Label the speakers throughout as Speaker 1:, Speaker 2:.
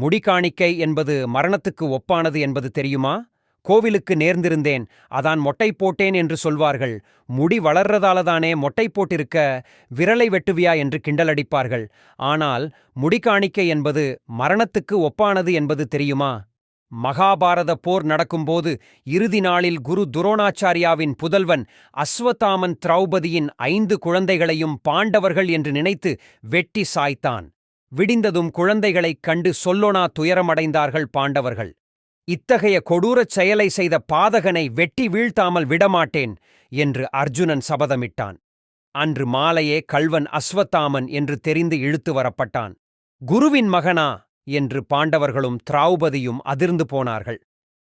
Speaker 1: முடிகாணிக்கை என்பது மரணத்துக்கு ஒப்பானது என்பது தெரியுமா? கோவிலுக்கு நேர்ந்திருந்தேன். அதான் மொட்டை போட்டேன் என்று சொல்வார்கள். முடி வளர்றதாலதானே மொட்டை போட்டிருக்க விரலை வெட்டுவியா என்று கிண்டலடிப்பார்கள். ஆனால் முடிகாணிக்கை என்பது மரணத்துக்கு ஒப்பானது என்பது தெரியுமா? மகாபாரத போர் நடக்கும்போது இறுதி நாளில் குரு துரோணாச்சாரியாவின் புதல்வன் அஸ்வத்தாமன் திரௌபதியின் ஐந்து குழந்தைகளையும் பாண்டவர்கள் என்று நினைத்து வெட்டி சாய்த்தான். விடிந்ததும் குழந்தைகளைக் கண்டு சொல்லொணா துயரமடைந்தார்கள் பாண்டவர்கள். இத்தகைய கொடூரச் செயலை செய்த பாதகனை வெட்டி வீழ்த்தாமல் விடமாட்டேன் என்று அர்ஜுனன் சபதமிட்டான். அன்று மாலையே கள்வன் அஸ்வத்தாமன் என்று தெரிந்து இழுத்து வரப்பட்டான். குருவின் மகனா? என்று பாண்டவர்களும் திராவுபதியும் அதிர்ந்து போனார்கள்.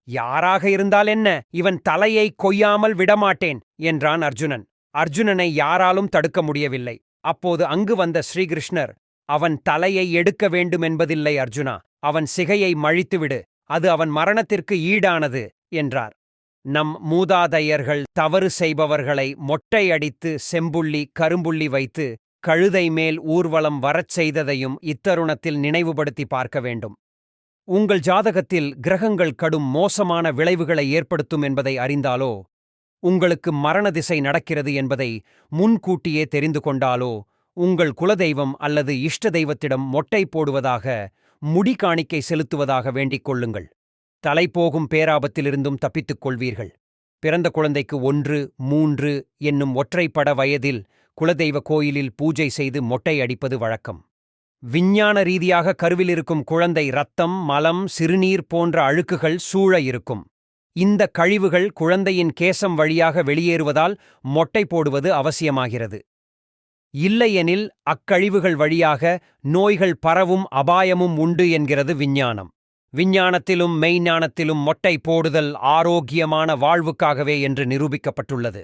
Speaker 1: யாராக இருந்தால் என்ன? இவன் தலையை கொய்யாமல் விடமாட்டேன் என்றான் அர்ஜுனன். அர்ஜுனனை யாராலும் தடுக்க முடியவில்லை. அப்போது அங்கு வந்த ஸ்ரீகிருஷ்ணர் அவன் தலையை எடுக்க வேண்டுமென்பதில்லை அர்ஜுனா. அவன் சிகையை மழித்துவிடு. அது அவன் மரணத்திற்கு ஈடானது என்றார். நம் மூதாதையர்கள் தவறு செய்பவர்களை மொட்டையடித்து செம்புள்ளி கரும்புள்ளி வைத்து கழுதை மேல் ஊர்வலம் வரச் செய்ததையும் இத்தருணத்தில் நினைவுபடுத்தி பார்க்க வேண்டும். உங்கள் ஜாதகத்தில் கிரகங்கள் கடும் மோசமான விளைவுகளை ஏற்படுத்தும் என்பதை அறிந்தாலோ உங்களுக்கு மரண திசை நடக்கிறது என்பதை முன்கூட்டியே தெரிந்து கொண்டாலோ உங்கள் குலதெய்வம் அல்லது இஷ்ட தெய்வத்திடம் மொட்டை போடுவதாக முடி காணிக்கை செலுத்துவதாக வேண்டிக் கொள்ளுங்கள். தலைபோகும் பேராபத்திலிருந்தும் தப்பித்துக் கொள்வீர்கள். பிறந்த குழந்தைக்கு ஒன்று மூன்று என்னும் ஒற்றைப்பட வயதில் குலதெய்வ கோயிலில் பூஜை செய்து மொட்டை அடிப்பது வழக்கம். விஞ்ஞான ரீதியாக கருவில் இருக்கும் குழந்தை ரத்தம் மலம் சிறுநீர் போன்ற அழுக்குகள் சூழ இருக்கும். இந்த கழிவுகள் குழந்தையின் கேசம் வழியாக வெளியேறுவதால் மொட்டை போடுவது அவசியமாகிறது. இல்லையெனில் அக்கழிவுகள் வழியாக நோய்கள் பரவும் அபாயமும் உண்டு என்கிறது விஞ்ஞானம். விஞ்ஞானத்திலும் மெய்ஞானத்திலும் மொட்டை போடுதல் ஆரோக்கியமான வாழ்வுக்காகவே என்று நிரூபிக்கப்பட்டுள்ளது.